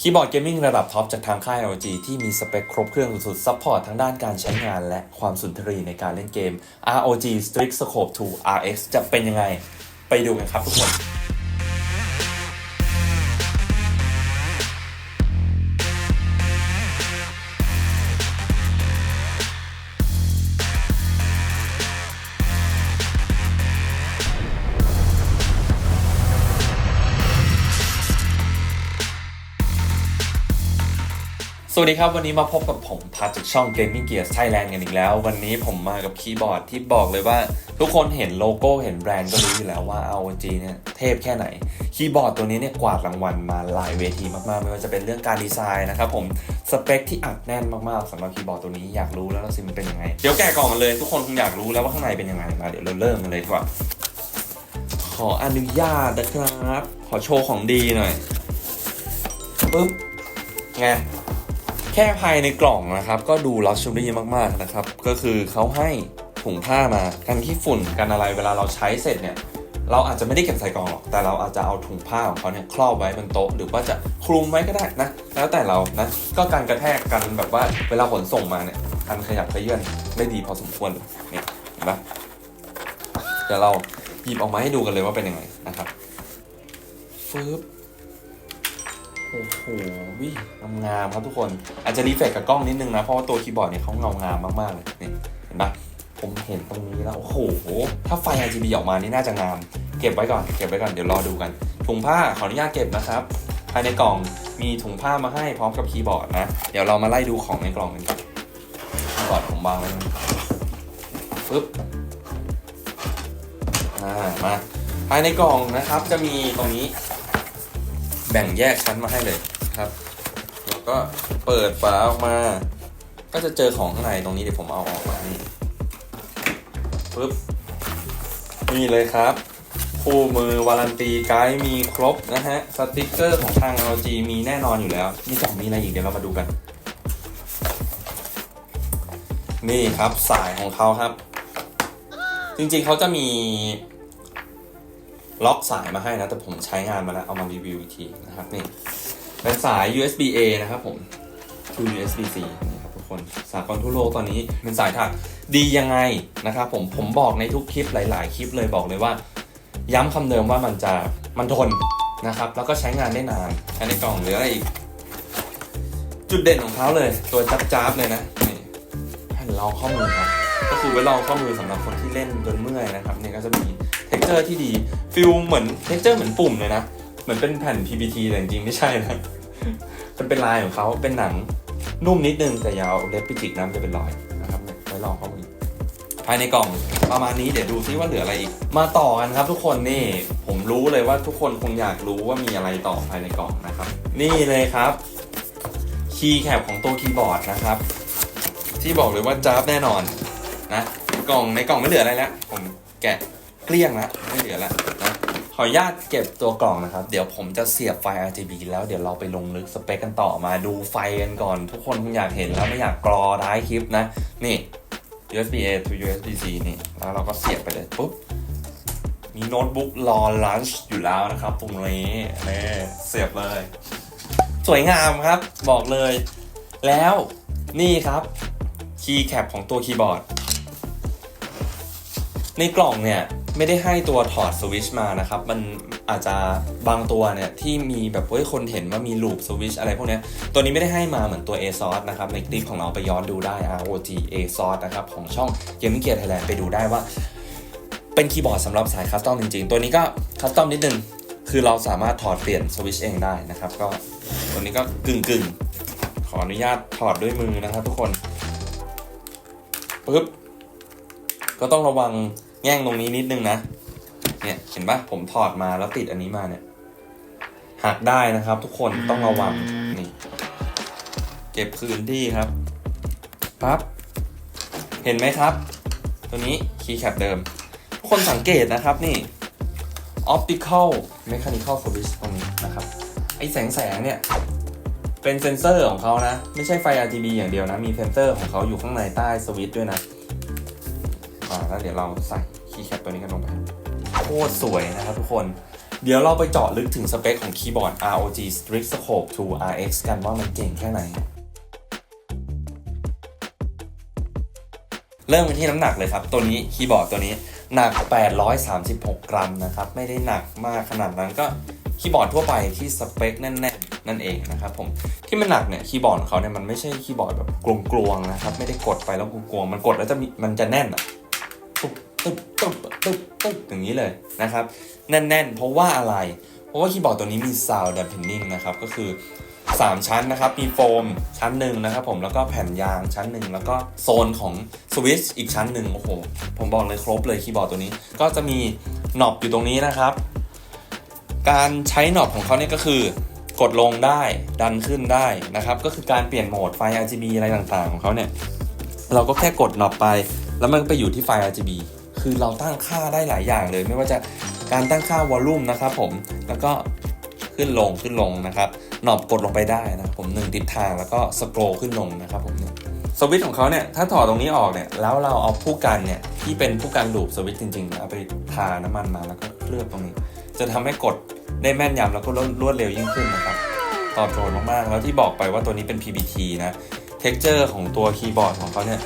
คีย์บอร์ดเกมมิ่งระดับท็อปจากทางค่าย LG ที่มีสเปคครบเครื่องสุดๆซัพพอร์ตทั้งด้านการใช้งานและความสุนทรีในการเล่นเกม ROG Strix Scope 2 RX จะเป็นยังไง ไปดูกันครับทุกคน วัสดีครับวันนี้มาพบกับผมพัดจากช่อง Gaming Gears Thailand กันอีกแล้ว วันนี้ผมมากับคีย์บอร์ดที่บอกเลยว่า ทุกคนเห็นโลโก้เห็นแบรนด์ก็รู้อยู่แล้วว่า ROG เนี่ยเทพแค่ไหน คีย์บอร์ดตัวนี้เนี่ยกวาดรางวัลมาหลายเวทีมากๆ ไม่ว่าจะเป็นเรื่องการดีไซน์นะครับผมสเปคที่อัดแน่นมากๆสำหรับคีย์บอร์ดตัวนี้อยากรู้แล้วว่าสิมันเป็นยังไง เดี๋ยวแกะกล่องกันเลย ทุกคนคงอยากรู้แล้วว่าข้างในเป็นยังไงมาเดี๋ยวเราเริ่มกันเลยดีกว่าขออนุญาตนะครับ ขอโชว์ของดีหน่อยปึ๊บไง แค่ภายในกล่องนะครับ ก็ดูลักชัวรี่มากๆนะครับ ก็คือเขาให้ถุงผ้ามากันขี้ฝุ่นกันอะไรเวลาเราใช้เสร็จเนี่ยเราอาจจะไม่ได้เก็บใส่กล่องหรอก แต่เราอาจจะเอาถุงผ้าของเขาเนี่ยครอบไว้บนโต๊ะ หรือว่าจะคลุมไว้ก็ได้นะ แล้วแต่เรานะ ก็การกระแทกกันแบบว่าเวลาขนส่งมาเนี่ยการขยับขยื่นได้ดีพอสมควรเลยนี่เห็นปะเดี๋ยวเราหยิบออกมาให้ดูกันเลยว่าเป็นยังไงนะครับฟึบ โอ้โหวิงามๆครับทุกคน อาจจะรีเฟกกับกล้องนิดนึงนะ เพราะว่าตัวคีย์บอร์ดเนี่ยเขาเงางามมากๆเลยนี่เห็นปะผมเห็นตรงนี้แล้ว โอ้โห ถ้าไฟ RGB ออกมานี่น่าจะงาม เก็บไว้ก่อน เก็บไว้ก่อน เดี๋ยวรอดูกัน ถุงผ้าขออนุญาตเก็บนะครับ ภายในกล่องมีถุงผ้ามาให้พร้อมกับคีย์บอร์ดนะ เดี๋ยวเรามาไล่ดูของในกล่องกันก่อนคีย์บอร์ดผมวางไว้นปึ๊บ อ่า มา ภายในกล่องนะครับจะมีตรงนี้ แบ่งแยกชั้นมาให้เลยครับแล้วก็เปิดฝาออกมา ก็จะเจอของข้างในตรงนี้เดี๋ยวผมเอาออกมานี่ปึ๊บนี่เลยครับ คู่มือวารันตีไกด์มีครบนะฮะสติกเกอร์ของทาง LG มีแน่นอนอยู่แล้ว นี่กล่องมีอะไรอีกเดี๋ยวเรามาดูกัน นี่ครับสายของเขาครับ จริงๆเขาจะมี ล็อกสายมาให้นะ แต่ผมใช้งานมาแล้ว เอามารีวิวอีกทีนะครับนี่เป็นสาย USB A นะครับผม to USB C นี่ครับทุกคนสากลทั่วโลกตอนนี้เป็นสายถักดียังไงนะครับผมผมบอกในทุกคลิปหลาย ๆ คลิปเลยบอกเลยว่า ย้ำคำเดิมว่ามันจะมันทนนะครับแล้วก็ใช้งานได้นานอันในกล่องเหลืออะไรอีก จุดเด่นของเขาเลย ตัวจับจ้าบเลยนะนี่แผ่นรองข้อมือครับก็คือไว้รองข้อมือสำหรับคนที่เล่นจนเมื่อยนะครับเนี่ยก็จะมี เจอร์ที่ดีฟิลเหมือนเท็กเจอร์เหมือนปุ่มเลยนะ เหมือนเป็นแผ่น PPT แต่จริงไม่ใช่นะมันเป็นลายของเขาเป็นหนังนุ่มนิดนึงแต่ยาวเล็บไปจิกน้ำจะเป็นรอยนะครับไว้รองเข้อมือภายในกล่องประมาณนี้เดี๋ยวดูซิว่าเหลืออะไรอีก มาต่อกันครับทุกคนนี่ผมรู้เลยว่าทุกคนคงอยากรู้ว่ามีอะไรต่อภายในกล่องนะครับ นี่เลยครับคีย์แคปของตัวคีย์บอร์ดนะครับ ที่บอกเลยว่าจ้าบแน่นอนนะกล่องในกล่องไม่เหลืออะไรแล้วผมแกะ เกลี้ยงแล้วไม่เหลือแล้วนะขออนุญาตเก็บตัวกล่องนะครับ เดี๋ยวผมจะเสียบไฟ RGB แล้วเดี๋ยวเราไปลงลึกสเปคกันต่อมาดูไฟกันก่อน ทุกคนคงอยากเห็นแล้วไม่อยากกรอท้ายคลิปนะ นี่ USB A to USB C นี่ แล้วเราก็เสียบไปเลยปุ๊บ มีโน้ตบุ๊กรอลันช์อยู่แล้วนะครับตรงนี้นี่เสียบเลย สวยงามครับบอกเลย แล้วนี่ครับคีย์แคปของตัวคีย์บอร์ด ในกล่องเนี่ย ไม่ได้ให้ตัวถอดสวิชมานะครับ มันอาจจะบางตัวเนี่ยที่มีแบบเฮ้ยคนเห็นว่ามีลูปสวิชอะไรพวกนี้ตัวนี้ไม่ได้ให้มาเหมือนตัว ASOS นะครับในคลิปของเราไปย้อนดูได้ ROG ASOS นะครับของช่อง Gaming Gear Thailand ไปดูได้ว่า เป็นคีย์บอร์ดสำหรับสายคัสตอมจริงๆ ตัวนี้ก็คัสตอมนิดนึงคือเราสามารถถอดเปลี่ยนสวิชเองได้นะครับ ก็ตัวนี้ก็กึ่งกึ่งๆขออนุญาตถอดด้วยมือนะครับทุกคนปึ๊บก็ต้องระวัง แง่งตรงนี้นิดนึงนะ เนี่ย เห็นปะผมถอดมาแล้วติดอันนี้มาเนี่ย หักได้นะครับ ทุกคนต้องระวัง นี่ เก็บคืนที่ครับ ปั๊บ เห็นไหมครับ ตัวนี้คีย์แคปเดิมทุกคนสังเกตนะครับนี่ optical mechanical switch ตรงนี้นะครับ ไอแสงแสงเนี่ย เป็นเซนเซอร์ของเขานะ ไม่ใช่ไฟ RGB อย่างเดียวนะ มีเซนเซอร์ของเขาอยู่ข้างในใต้สวิตช์ด้วยนะ อ่าแล้วเดี๋ยวเราใส่คีย์แคปตัวนี้กันลงไปโคตรสวยนะครับทุกคนเดี๋ยวเราไปเจาะลึกถึงสเปคของคีย์บอร์ด ROG Strix Scope 2 RX กันว่ามันเก่งแค่ไหน เริ่มกันที่น้ำหนักเลยครับ ตัวนี้คีย์บอร์ดตัวนี้หนัก 836 กรัมนะครับ ไม่ได้หนักมากขนาดนั้นก็คีย์บอร์ดทั่วไปที่สเปคแน่นๆนั่นเองนะครับผมที่มันหนักเนี่ยคีย์บอร์ดของเขาเนี่ยมันไม่ใช่คีย์บอร์ดแบบกลวงๆนะครับไม่ได้กดไปแล้วกลวงๆมันกดแล้วจะมีมันจะแน่นอะ ตุ๊บตุ๊บตุ๊บตุ๊บตุ๊บอย่างนี้เลยนะครับ แน่นๆ เพราะว่าอะไร เพราะว่าคีย์บอร์ดตัวนี้มี Sound Dampening นะครับ ก็คือ 3 ชั้นนะครับ มีโฟมชั้นหนึ่งนะครับผม แล้วก็แผ่นยางชั้นหนึ่ง แล้วก็โซนของสวิตช์อีกชั้นหนึ่งโอ้โห ผมบอกเลยครบเลยคีย์บอร์ดตัวนี้ ก็จะมีหนอบอยู่ตรงนี้นะครับ การใช้หนอบของเขาเนี่ยก็คือกดลงได้ดันขึ้นได้นะครับ ก็คือการเปลี่ยนโหมดไฟ RGB อะไรต่างๆ ของเขาเนี่ย เราก็แค่กดหนอบไป แล้วมันก็ไปอยู่ที่ไฟ RGB คือเราตั้งค่าได้หลายอย่างเลย ไม่ว่าจะการตั้งค่าวอลลุ่มนะครับผมแล้วก็ขึ้นลงขึ้นลงนะครับหนอบกดลงไปได้นะผมหนึ่งทิศทางแล้วก็สโครขึ้นลงนะครับผมเนี่ยสวิตช์ของเขาเนี่ยถ้าถอดตรงนี้ออกเนี่ยแล้วเราเอาผู้กันเนี่ยที่เป็นผู้กันลูปสวิตช์จริงๆเอาไปทาน้ำมันมาแล้วก็เคลือบตรงนี้ จะทำให้กดได้แม่นยำแล้วก็รวดเร็วยิ่งขึ้นนะครับตอบโจทย์มากๆแล้วที่บอกไปว่าตัวนี้เป็น PBT นะเท็กเจอร์ของตัวคีย์บอร์ดของเขาเนี่ย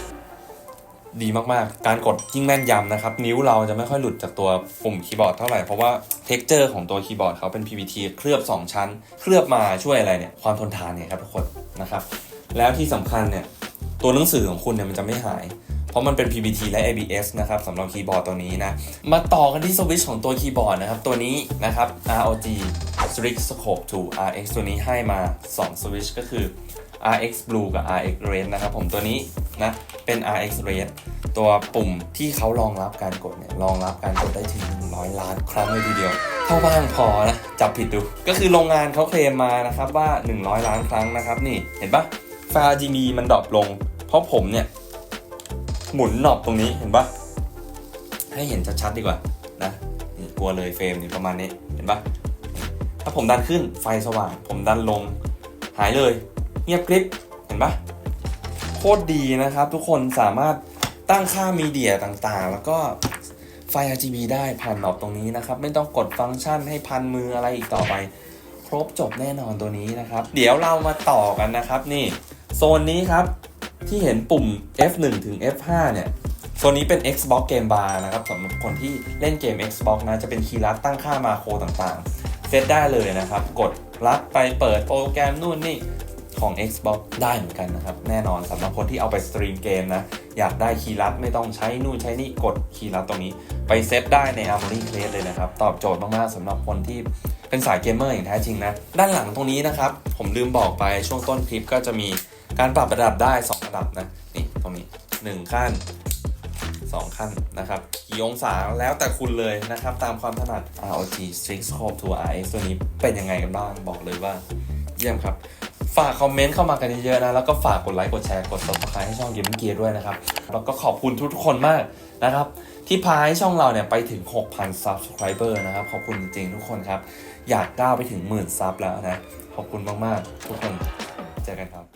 ดีมากๆ การกดยิ่งแม่นยำนะครับ นิ้วเราจะไม่ค่อยหลุดจากตัวปุ่มคีย์บอร์ดเท่าไหร่ เพราะว่าเท็กเจอร์ของตัวคีย์บอร์ดเขาเป็น PBT เคลือบ 2 ชั้น เคลือบมาช่วยอะไรเนี่ย ความทนทานเนี่ยครับทุกคนนะครับ แล้วที่สำคัญเนี่ย ตัวหนังสือของคุณเนี่ยมันจะไม่หาย เพราะมันเป็น PBT และ ABS นะครับสำหรับคีย์บอร์ดตัวนี้นะ มาต่อกันที่สวิตช์ของตัวคีย์บอร์ดนะครับ ตัวนี้นะครับ ROG Strix Scope 2 RX ตัวนี้ให้มา 2 สวิตช์ก็คือ RX Blue กับ RX Red นะครับผมตัวนี้นะเป็น RX Red ตัวปุ่มที่เขารองรับการกดเนี่ยรองรับการกดได้ถึง 100 ล้านครั้งเลยทีเดียว เท่าบ้างพอนะจับผิดดู ก็คือโรงงานเขาเคลมมานะครับว่า 100 ล้านครั้งนะครับนี่เห็นปะไฟ RGB มันดรอปลง เพราะผมเนี่ย หมุนหนอบตรงนี้เห็นปะให้เห็นชัดๆดีกว่านะนี่กลัวเลยเฟรมนี่ประมาณนี้เห็นปะถ้าผมดันขึ้นไฟสว่าง ผมดันลงหายเลย เงียบกริบเห็นปะโคตรดีนะครับ ทุกคนสามารถตั้งค่ามีเดียต่างๆ แล้วก็ไฟ RGB ได้ผ่านหนอบตรงนี้นะครับ ไม่ต้องกดฟังก์ชันให้พันมืออะไรอีกต่อไป ครบจบแน่นอนตัวนี้นะครับ เดี๋ยวเรามาต่อกันนะครับนี่ โซนนี้ครับที่เห็นปุ่ม F1 ถึง F5 เนี่ยโซนนี้เป็น Xbox Game Bar นะครับสำหรับคนที่เล่นเกม Xbox นะจะเป็นคีย์ลัดตั้งค่ามาโครต่างๆ เซตได้เลยนะครับ กดลัดไปเปิดโปรแกรมนู่นนี่ ของ Xbox ได้เหมือนกันนะครับ แน่นอนสำหรับคนที่เอาไปสตรีมเกมนะ อยากได้คีย์ลัดไม่ต้องใช้นู่นใช้นี่กดคีย์ลัดตรงนี้ ไปเซตได้ใน Armory Crate เลยนะครับ ตอบโจทย์มากๆสำหรับคนที่เป็นสายเกมเมอร์อย่างแท้จริงนะ ด้านหลังตรงนี้นะครับ ผมลืมบอกไปช่วงต้นคลิปก็จะมีการปรับระดับได้ 2 ระดับนะนี่ตรงนี้ 1 ขั้น 2 ขั้นนะครับกี่องศาแล้วแต่คุณเลยนะครับ ตามความถนัด ROG Strix Scope 2 RX ตัวนี้เป็นยังไงกันบ้างบอกเลยว่าเยี่ยมครับ ฝากคอมเมนต์เข้ามากันเยอะๆนะ แล้วก็ฝากกดไลค์ กดแชร์ กด subscribe ให้ช่องเกมเกียร์ด้วยนะครับ แล้วก็ขอบคุณทุกๆคนมากนะครับ ที่พาให้ช่องเราเนี่ยไปถึง 6,000 subscriber นะครับ ขอบคุณจริงๆทุกคนครับ อยากก้าวไปถึงหมื่นซับแล้วนะ ขอบคุณมากๆ ทุกคน เจอกันครับ